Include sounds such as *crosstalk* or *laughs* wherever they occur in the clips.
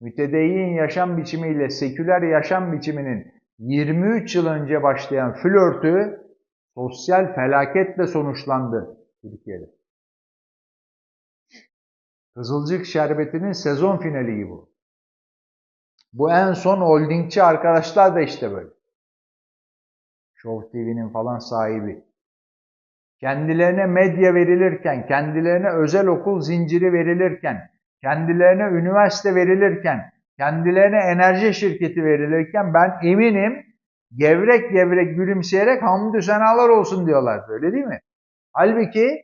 mütedeyyin yaşam biçimiyle seküler yaşam biçiminin 23 yıl önce başlayan flörtü sosyal felaketle sonuçlandı Türkiye'de. Kızılcık Şerbeti'nin sezon finali bu. Bu en son holdingçi arkadaşlar da işte böyle. Show TV'nin falan sahibi. Kendilerine medya verilirken, kendilerine özel okul zinciri verilirken, kendilerine üniversite verilirken, kendilerine enerji şirketi verilirken ben eminim gevrek gevrek gülümseyerek hamdü senalar olsun diyorlar. Öyle değil mi? Halbuki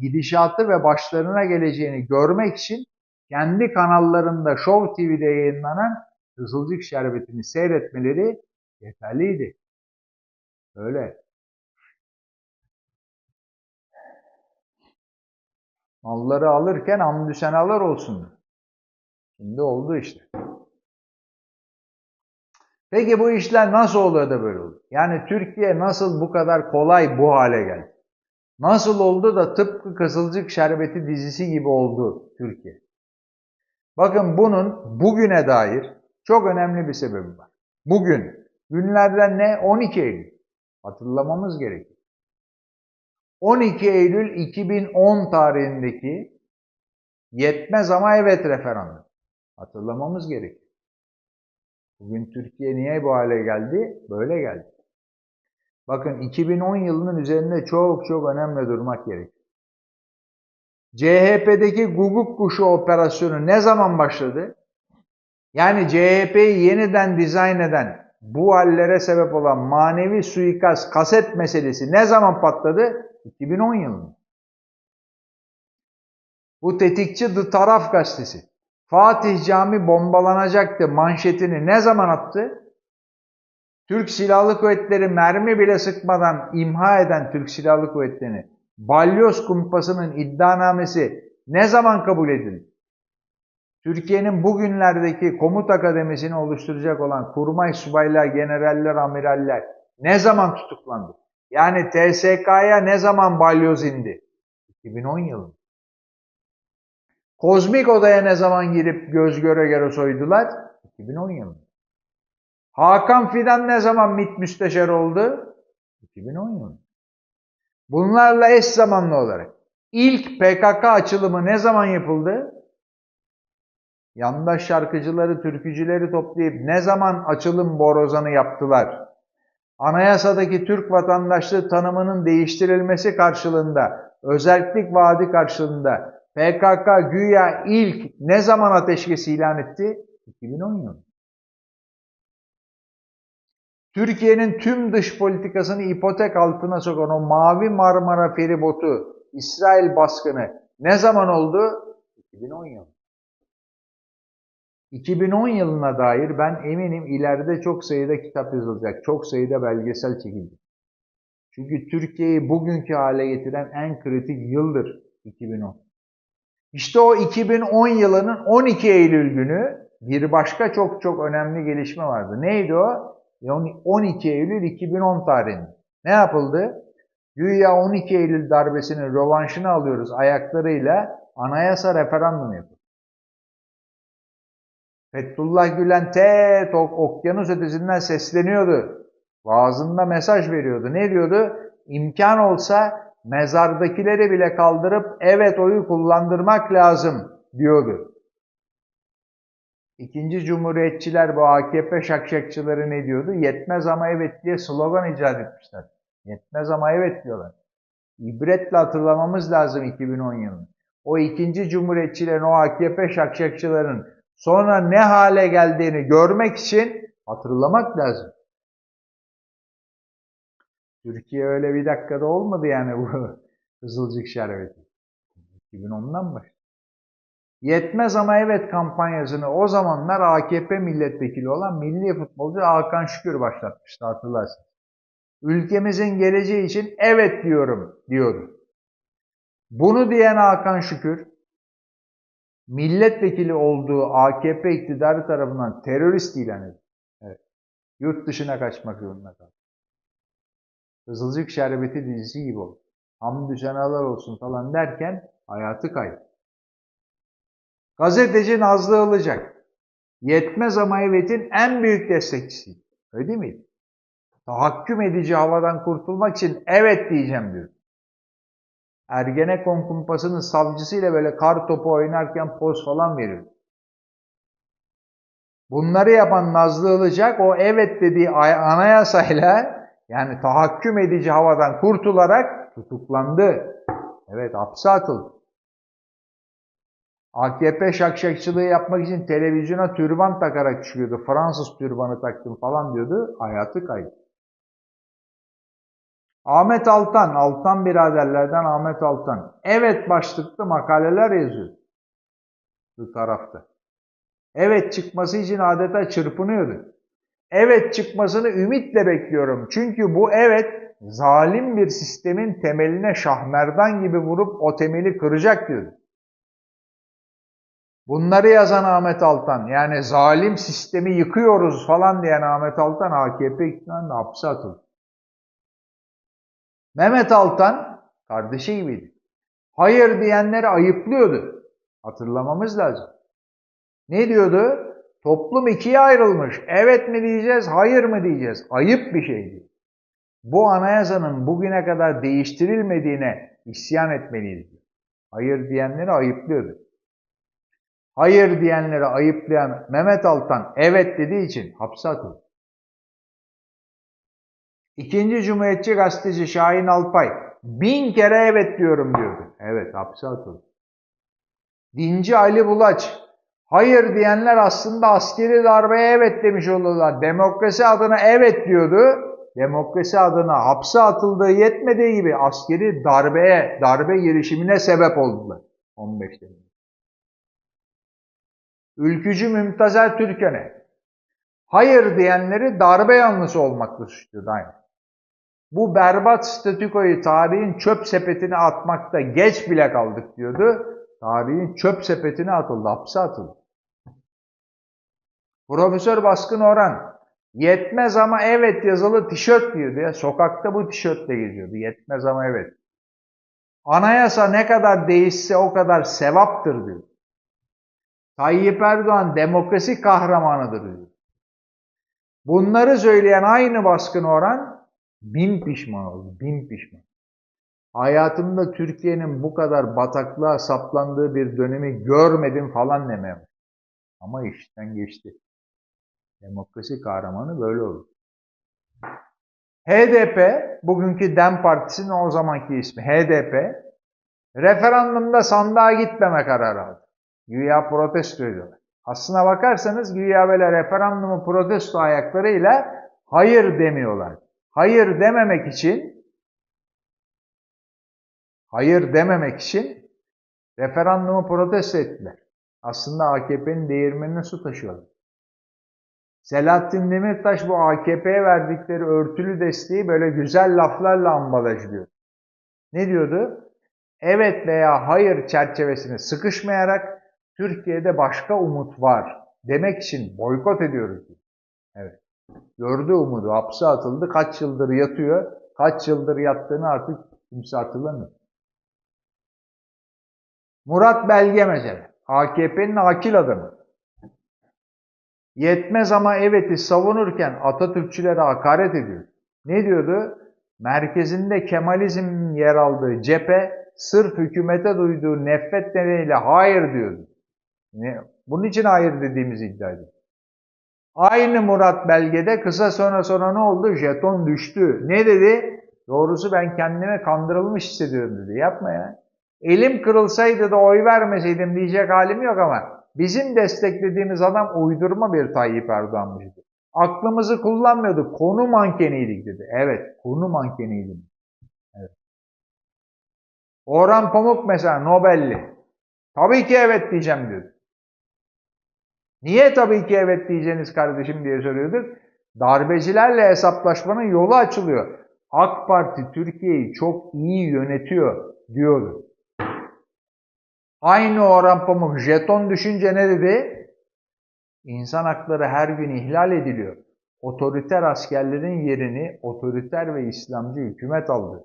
gidişatı ve başlarına geleceğini görmek için kendi kanallarında Show TV'de yayınlanan Kızılcık Şerbeti'ni seyretmeleri yeterliydi. Öyle. Malları alırken hamdü senalar olsun. Şimdi oldu işte. Peki bu işler nasıl oluyor da böyle oldu? Yani Türkiye nasıl bu kadar kolay bu hale geldi? Nasıl oldu da tıpkı Kızılcık Şerbeti dizisi gibi oldu Türkiye? Bakın bunun bugüne dair çok önemli bir sebebi var. Bugün günlerden ne? 12 Eylül. Hatırlamamız gerekiyor. 12 Eylül 2010 tarihindeki yetmez ama evet referandum. Hatırlamamız gerekiyor. Bugün Türkiye niye bu hale geldi? Böyle geldi. Bakın 2010 yılının üzerinde çok çok önemli durmak gerekiyor. CHP'deki guguk kuşu operasyonu ne zaman başladı? Yani CHP'yi yeniden dizayn eden, bu hallere sebep olan manevi suikast, kaset meselesi ne zaman patladı? 2010 yılında. Bu tetikçi The Taraf gazetesi. Fatih Cami bombalanacaktı manşetini ne zaman attı? Türk Silahlı Kuvvetleri mermi bile sıkmadan imha eden Türk Silahlı Kuvvetleri'ni balyoz kumpasının iddianamesi ne zaman kabul edildi? Türkiye'nin bugünlerdeki komut akademisini oluşturacak olan kurmay subaylar, generaller, amiraller ne zaman tutuklandı? Yani TSK'ya ne zaman balyoz indi? 2010 yılında. Kozmik odaya ne zaman girip göz göre göre soydular? 2010 yılında. Hakan Fidan ne zaman MİT müsteşar oldu? 2010 yılında. Bunlarla eş zamanlı olarak ilk PKK açılımı ne zaman yapıldı? Yandaş şarkıcıları, türkücüleri toplayıp ne zaman açılım borozanı yaptılar? Anayasadaki Türk vatandaşlığı tanımının değiştirilmesi karşılığında, özellik vaadi karşılığında PKK güya ilk ne zaman ateşkes ilan etti? 2010 yılı. Türkiye'nin tüm dış politikasını ipotek altına sokan o Mavi Marmara feribotu, İsrail baskını ne zaman oldu? 2010 yılı. 2010 yılına dair ben eminim ileride çok sayıda kitap yazılacak, çok sayıda belgesel çekilecek. Çünkü Türkiye'yi bugünkü hale getiren en kritik yıldır 2010. İşte o 2010 yılının 12 Eylül günü bir başka çok çok önemli gelişme vardı. Neydi o? 12 Eylül 2010 tarihinde. Ne yapıldı? Güya 12 Eylül darbesinin rövanşını alıyoruz ayaklarıyla anayasa referandum yapıldı. Fethullah Gülen te okyanus ötesinden sesleniyordu. Vaazında mesaj veriyordu. Ne diyordu? İmkan olsa mezardakileri bile kaldırıp evet oyu kullandırmak lazım diyordu. İkinci cumhuriyetçiler bu AKP şakşakçıları ne diyordu? Yetmez ama evet diye slogan icat etmişler. Yetmez ama evet diyorlar. İbretle hatırlamamız lazım 2010 yılını. O ikinci cumhuriyetçilerin, o AKP şakşakçıların sonra ne hale geldiğini görmek için hatırlamak lazım. Türkiye öyle bir dakikada olmadı yani bu *laughs* Kızılcık Şerbeti. 2010'dan başladı. Yetmez ama evet kampanyasını o zamanlar AKP milletvekili olan milli futbolcu Hakan Şükür başlatmıştı hatırlarsınız. Ülkemizin geleceği için evet diyorum diyordu. Bunu diyen Hakan Şükür, milletvekili olduğu AKP iktidarı tarafından terörist ilan edildi. Evet. Yurt dışına kaçmak zorunda kaldı. Kızılcık Şerbeti dizisi gibi oldu. Hamdü senalar olsun falan derken hayatı kaydı. Gazeteci Nazlı Ilıcak. Yetmez ama evetin en büyük destekçisiydi. Öyle değil miydi? Tahakküm edici havadan kurtulmak için evet diyeceğim diyor. Ergenekon kumpasının savcısıyla böyle kar topu oynarken poz falan veriyor. Bunları yapan Nazlı Ilıcak o evet dediği anayasayla yani tahakküm edici havadan kurtularak tutuklandı. Evet hapse atıldı. AKP şakşakçılığı yapmak için televizyona türban takarak çıkıyordu. Fransız türbanı taktım falan diyordu. Hayatı kaydı. Ahmet Altan, Altan biraderlerden Ahmet Altan. Evet başlıklı makaleler yazıyor. Bu tarafta. Evet çıkması için adeta çırpınıyordu. Evet çıkmasını ümitle bekliyorum. Çünkü bu evet zalim bir sistemin temeline şahmerdan gibi vurup o temeli kıracak diyordu. Bunları yazan Ahmet Altan, yani zalim sistemi yıkıyoruz falan diyen Ahmet Altan AKP iktidarında hapse atıldı. Mehmet Altan kardeşi gibiydi. Hayır diyenleri ayıplıyordu. Hatırlamamız lazım. Ne diyordu? Toplum ikiye ayrılmış. Evet mi diyeceğiz, hayır mı diyeceğiz? Ayıp bir şeydi. Bu anayasanın bugüne kadar değiştirilmediğine isyan etmeliyiz. Hayır diyenleri ayıplıyordu. Hayır diyenleri ayıplayan Mehmet Altan evet dediği için hapse atıldı. İkinci Cumhuriyetçi gazeteci Şahin Alpay bin kere evet diyorum diyordu. Evet hapse atıldı. Dinci Ali Bulaç hayır diyenler aslında askeri darbeye evet demiş oldular. Demokrasi adına evet diyordu. Demokrasi adına hapse atıldığı yetmediği gibi askeri darbeye, darbe girişimine sebep oldular. 15 Temmuz. Ülkücü Mümtazer Türken'e hayır diyenleri darbe yanlısı olmakla suçluyordu aynı. Bu berbat statükoyu tarihin çöp sepetine atmakta geç bile kaldık diyordu. Tarihin çöp sepetine atıldı, hapse atıldı. Profesör Baskın Orhan, yetmez ama evet yazılı tişört diyordu ya. Sokakta bu tişörtle geziyordu. Yetmez ama evet. Anayasa ne kadar değişse o kadar sevaptır diyor. Tayyip Erdoğan demokrasi kahramanıdır diyor. Bunları söyleyen aynı baskın oran bin pişman oldu, bin pişman. Hayatımda Türkiye'nin bu kadar bataklığa saplandığı bir dönemi görmedim falan demeye Ama işten geçti. Demokrasi kahramanı böyle olur. HDP, bugünkü DEM Partisi'nin o zamanki ismi HDP, referandumda sandığa gitmeme kararı aldı. Güya protesto ediyorlar. Aslına bakarsanız güya böyle referandumu protesto ayaklarıyla hayır demiyorlar. Hayır dememek için hayır dememek için referandumu protesto ettiler. Aslında AKP'nin değirmenine su taşıyorlar. Selahattin Demirtaş bu AKP'ye verdikleri örtülü desteği böyle güzel laflarla ambalajlıyor. Ne diyordu? Evet veya hayır çerçevesine sıkışmayarak Türkiye'de başka umut var demek için boykot ediyoruz. Evet. Gördü umudu, hapse atıldı, kaç yıldır yatıyor, kaç yıldır yattığını artık kimse hatırlamıyor. Murat Belge mesela, AKP'nin akil adamı. Yetmez ama evet'i savunurken Atatürkçülere hakaret ediyor. Ne diyordu? Merkezinde Kemalizm yer aldığı cephe sırf hükümete duyduğu nefret nedeniyle hayır diyordu. Ne? Bunun için hayır dediğimizi iddia ediyor. Aynı Murat belgede kısa sonra sonra ne oldu? Jeton düştü. Ne dedi? Doğrusu ben kendime kandırılmış hissediyorum dedi. Yapma ya. Elim kırılsaydı da oy vermeseydim diyecek halim yok ama bizim desteklediğimiz adam uydurma bir Tayyip Erdoğan'mıştı. Aklımızı kullanmıyorduk. Konu mankeniydik dedi. Evet, konu mankeniydim. Evet. Orhan Pamuk mesela Nobel'li. Tabii ki evet diyeceğim diyor. Niye tabii ki evet diyeceğiniz kardeşim diye soruyorduk. Darbecilerle hesaplaşmanın yolu açılıyor. AK Parti Türkiye'yi çok iyi yönetiyor diyordu. Aynı Orhan Pamuk jeton düşünce ne dedi? İnsan hakları her gün ihlal ediliyor. Otoriter askerlerin yerini otoriter ve İslamcı hükümet aldı.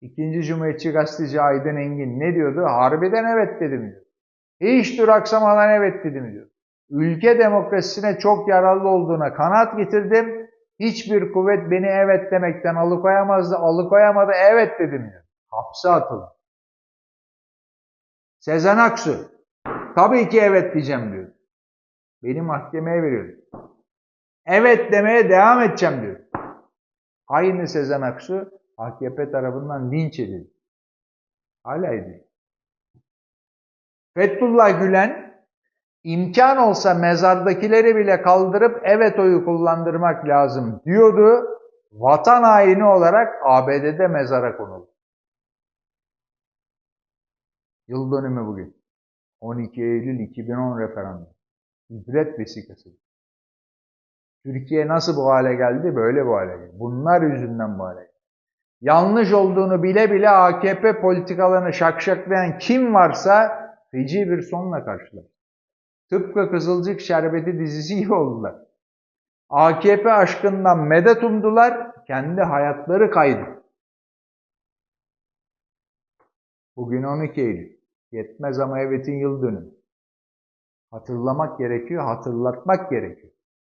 İkinci Cumhuriyetçi gazeteci Aydın Engin ne diyordu? Harbiden evet dedim diyor. Hiç duraksamadan evet dedim diyor. Ülke demokrasisine çok yararlı olduğuna kanaat getirdim. Hiçbir kuvvet beni evet demekten alıkoyamazdı. Alıkoyamadı evet dedim diyor. Hapse atıldı. Sezen Aksu. Tabii ki evet diyeceğim diyor. Beni mahkemeye veriyor. Evet demeye devam edeceğim diyor. Aynı Sezen Aksu AKP tarafından linç edildi. Hala ediyor. Fethullah Gülen imkan olsa mezardakileri bile kaldırıp evet oyu kullandırmak lazım diyordu. Vatan haini olarak ABD'de mezara konuldu. Yıl dönümü bugün. 12 Eylül 2010 referandum. İbret vesikası. Türkiye nasıl bu hale geldi? Böyle bu hale geldi. Bunlar yüzünden bu hale geldi. Yanlış olduğunu bile bile AKP politikalarını şakşaklayan kim varsa feci bir sonla karşılaştı. Tıpkı Kızılcık Şerbeti dizisi gibi oldular. AKP aşkından medet umdular, kendi hayatları kaydı. Bugün 12 Eylül. Yetmez ama evetin yıl dönümü. Hatırlamak gerekiyor, hatırlatmak gerekiyor.